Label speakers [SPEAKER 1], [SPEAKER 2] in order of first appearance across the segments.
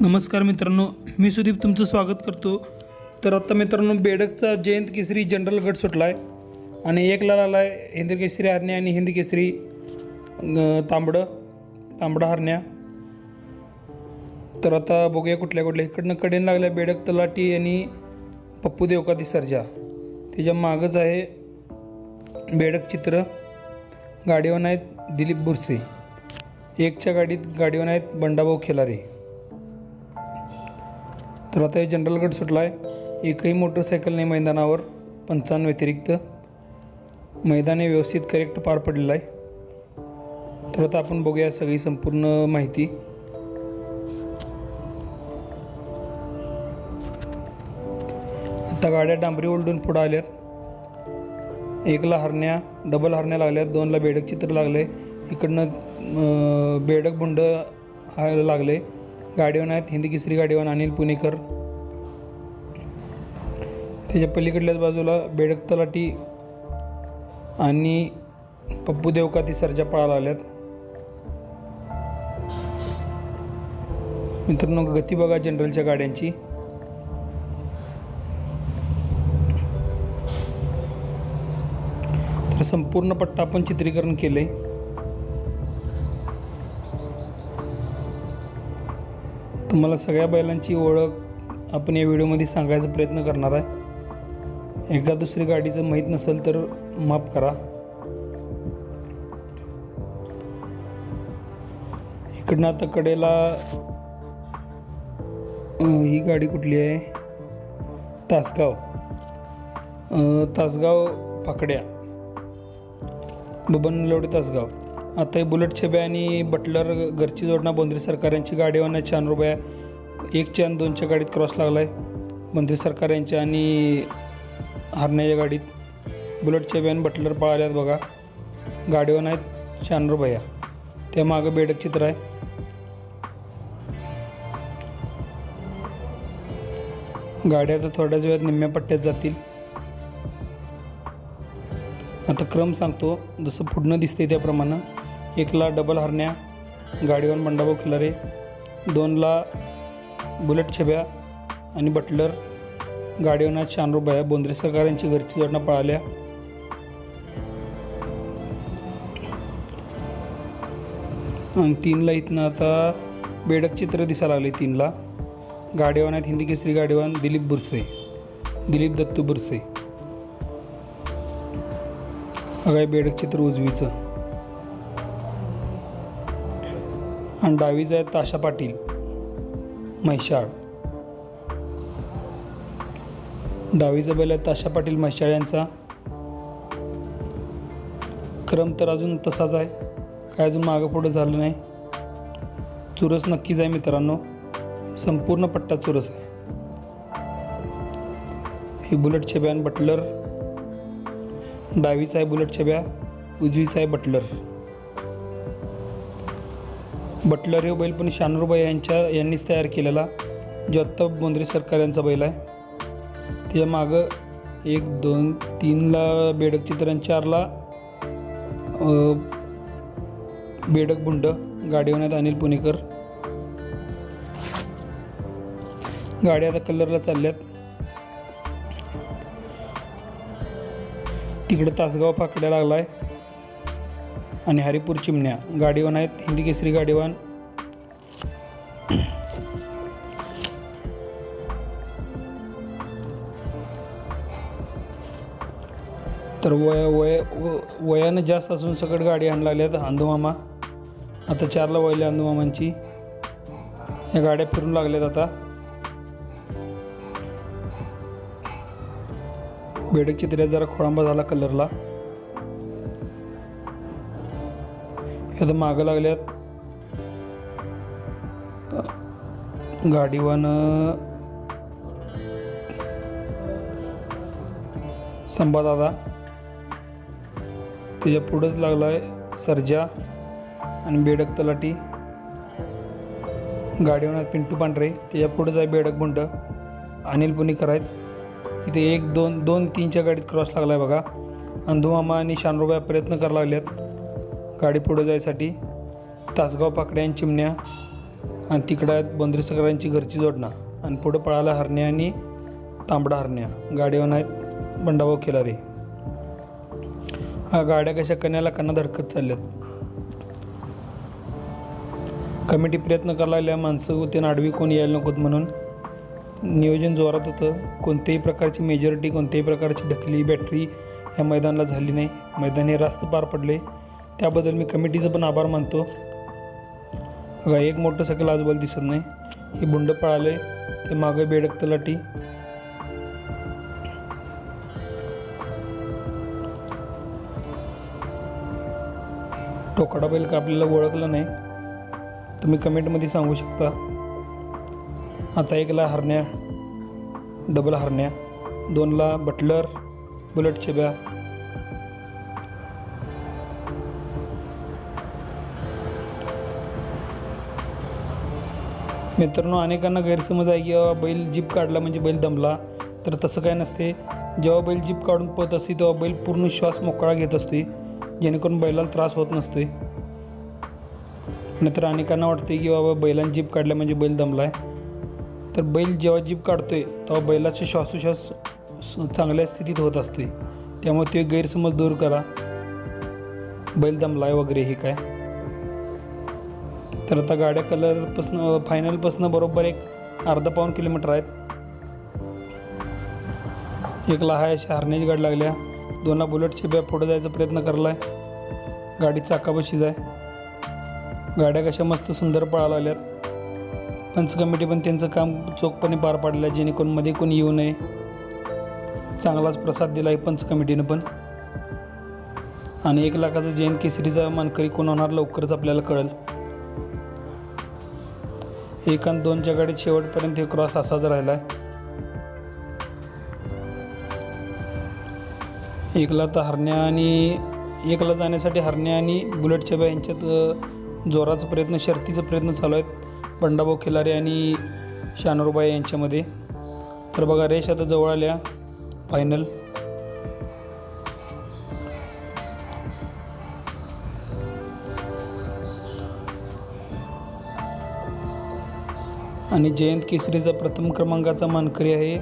[SPEAKER 1] नमस्कार मित्रांनो मी सुदीप तुमचं स्वागत करतो. तर आत्ता मित्रांनो बेडकचा जयंत केसरी जनरल गट सुटला आहे आणि एकला आला आहे हिंद केसरी हरण्या आणि हिंद केसरी तांबडं तांबडा हरण्या. तर आता बघूया कुठल्या कुठल्या. इकडनं कडेन लागल्या बेडक तलाटी आणि पप्पू देवकाती सर्जा. त्याच्या मागच आहे बेडक चित्र. गाडीवर आहेत दिलीप बुरसे. एकच्या गाडीत गाडीवर आहेत बंडाभाऊ खेलारे. तर आता हे जनरल गट सुटला आहे एकही मोटरसायकल नाही मैदानावर. पंचांव्यतिरिक्त मैदान हे व्यवस्थित करेक्ट पार पडलेलं आहे तर आता आपण बघूया सगळी संपूर्ण माहिती. आता गाड्या डांबरी ओलडून पुढं आल्यात. एकला हरण्या डबल हरण्या लागल्यात. दोनला बेडक चित्र लागलं. आहे इकडनं बेडक बुंड व्हायला लागले. गाडीवान आहेत हिंदी केसरी गाडीवान अनिल पुणेकर. त्याच्या पलीकडल्याच बाजूला बेडक तलाटी आणि पप्पू देवकाती सरजा पळायला आल्यात. मित्रांनो गती बघा जनरलच्या गाड्यांची. तर संपूर्ण पट्टा आपण चित्रीकरण केले तुम्हाला सगळ्या बैलांची ओळख आपण या व्हिडिओमध्ये सांगायचा प्रयत्न करणार आहे. एका दुसरी गाडीचं माहीत नसेल तर माफ करा. इकडनं आता कडेला ही गाडी कुठली आहे? तासगाव. तासगाव पाकड्या बबन लोडे तासगाव. आता हे बुलेट छबे आणि बटलर घरची जोडणा बोंद्री सरकार यांची गाडीवाना छान रुपया एकच्या आणि दोनच्या गाडीत क्रॉस लागला आहे बोंद्री सरकार यांच्या आणि हरण्याच्या गाडीत. बुलेट छबे आणि बटलर पळाल्यात बघा. गाडीवान आहेत शानरू भैया त्या मागं बेडक चित्र आहे. गाड्या आता थोड्याच वेळात निम्म्या पट्ट्यात जातील. आता क्रम सांगतो जसं पुढनं दिसते त्याप्रमाणे. एकला डबल हरण्या गाडीवर बंडाभाऊ खिलारे दोनला बुलेट छब्या आणि बटलर गाडीवरना शानरू बाया बोंद्रे सरकार यांची घरची जोडणं पळाल्या. आणि तीनला इथनं आता बेडक चित्र दिसायला लागले तीनला. गाडीवान आहेत हिंदी केसरी गाडीवान दिलीप बुरसे. दिलीप दत्तू बुरसे. अगाय बेडक चित्र उजवीचं. आणि डावीचं आहे ताशा पाटील म्हैशाळ. डावीचा बैल आहे ताशा पाटील म्हैशाळ यांचा. क्रम तर अजून तसाच आहे काय अजून मागं पुढं झालं नाही. चुरस नक्कीच आहे मित्रांनो संपूर्ण पट्टा चुरस आहे. ही बुलेट आणि बटलर. डावीचा आहे बुलेट छब्या उजवीचा आहे बटलर. बटलर हे बैल पण शानूरबाई यांच्या यांनीच तयार केलेला जो आत्ता बोंद्रे सरकार यांचा बैल आहे. त्याच्या मागं एक दोन तीनला बेडक चित्रण आणि चारला बेडक बुंड गाडीवण्यात अनिल पुणेकर. गाडी आता कलरला चालल्यात. तिकडं तासगाव पाकड्या लागलाय. आणि हरिपूर चिमण्या. गाडीवान आहेत. हिंदी केसरी गाडीवान. तर वय वय व- वयानं जास्त असून सकट गाडी आणायला लागल्यात अंधुमामा आता चारला वयले अंधुमामांची या गाड्या फिरून लागल्यात आता. बेडक चित्र्यात जरा खोळांबा झाला कलरला. आता मागं लागल्यात. गाडीवान संभादादा त्याच्या पुढंच लागला आहे सर्जा आणि बेडक तलाटी गाडीवर पिंटू पांढरे त्याच्या पुढंच आहे बेडक बुंड अनिल पुणेकर आहेत. इथे एक दोन दोन तीनच्या गाडीत क्रॉस लागला आहे बघा. अंधुमामा आणि शानरुबाई प्रयत्न करायला लागल्यात. गाडी पुढं जायसाठी तासगाव पाकड्या आणि चिमण्या आणि तिकडं बंदरी सगळ्यांची घरची जोडणा आणि पुढं पळाला हरण्या आणि तांबडा हरण्या. गाडीवर आहेत बंडाभाऊ रे हा गाड्या कशा कन्याला कन्ना धडकत चालल्यात? कमिटी प्रयत्न करायला माणसं ते आडवी कोण यायला नकोत म्हणून. नियोजन जोरात होतं. कोणत्याही प्रकारची मेजॉरिटी कोणत्याही प्रकारची ढकली बॅटरी या मैदानाला झाली नाही. मैदान हे रास्त पार पडले. त्याबद्दल मी कमिटीचं पण आभार मानतो. बघा एक मोठं सकल आजूबाजूला दिसत नाही. हे बुंड पळाले ते मागं बेडक तलाटी टोकडा बैल का आपल्याला ओळखलं नाही. तुम्ही कमेंटमध्ये सांगू शकता. आता एकला हरण्या डबल हरण्या. दोनला बटलर बुलेट छब्या मित्रांनो अनेकांना गैरसमज आहे की बाबा बैल जीप काढला म्हणजे बैल दमला. तर तसं काय नसते. जेव्हा बैल जीप काढून पत असते तेव्हा बैल पूर्ण श्वास मोकळा घेत असते. जेणेकरून बैलाला त्रास होत नसतोय. नाहीतर अनेकांना वाटते की बाबा बैलांनी जीप काढल्या म्हणजे बैल दमला आहे तर बैल जेव्हा जीप काढतोय तेव्हा बैलाचे श्वासोश्वास चांगल्या स्थितीत होत असते त्यामुळे ते गैरसमज दूर करा. बैल दमलाय वगैरे हे काय? तर आता गाड्या कलरपासनं फायनलपासनं बरोबर एक अर्धा पाऊण किलोमीटर आहेत. एक लहाय अशा हरण्याची गाडी लागल्या. दोनला बुलेटची बॅ पुढे जायचा प्रयत्न करला आहे गाडी चाकापाशीच आहे गाड्या कशा मस्त सुंदर पळायला लागल्यात. पंच कमिटी पण त्यांचं काम चोखपणे पार पाडलं आहे जेणेकरून मध्ये कोणी येऊ नये. चांगलाच प्रसाद दिला आहे पंच कमिटीनं पण. आणि एक लाखाचा जैन केसरीचा मानकरी कोण होणार लवकरच आपल्याला कळेल. एक आणि दोनच्या गाडीत शेवटपर्यंत हे क्रॉस असाच राहिला आहे एकला तर हरण्या आणि एकला जाण्यासाठी हरण्या आणि बुलेटच्या बा यांच्यात जोराचा प्रयत्न शर्तीचा प्रयत्न चालू आहेत. बंडाभाऊ खिलारे आणि शानूरबाई यांच्यामध्ये. तर बघा रेश आता जवळ आल्या. फायनल आणि जयंत केसरीचा प्रथम क्रमांकाचा मानकरी आहे.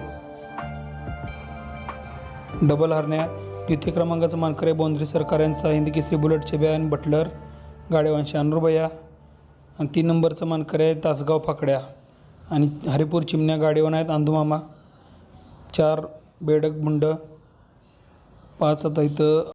[SPEAKER 1] डबल हरण्या द्वितीय क्रमांकाचा मानकरी आहे बोंद्री सरकार यांचा. हिंदी केसरी बुलेट चेब्यान आणि बटलर गाडेवांशी अनुरबया आणि तीन नंबरचा मानकरी आहे तासगाव फाकड्या. आणि हरिपूर चिमण्या गाडेवान आहेत अंधुमामा. चार बेडक मुंड. पाच आता इथं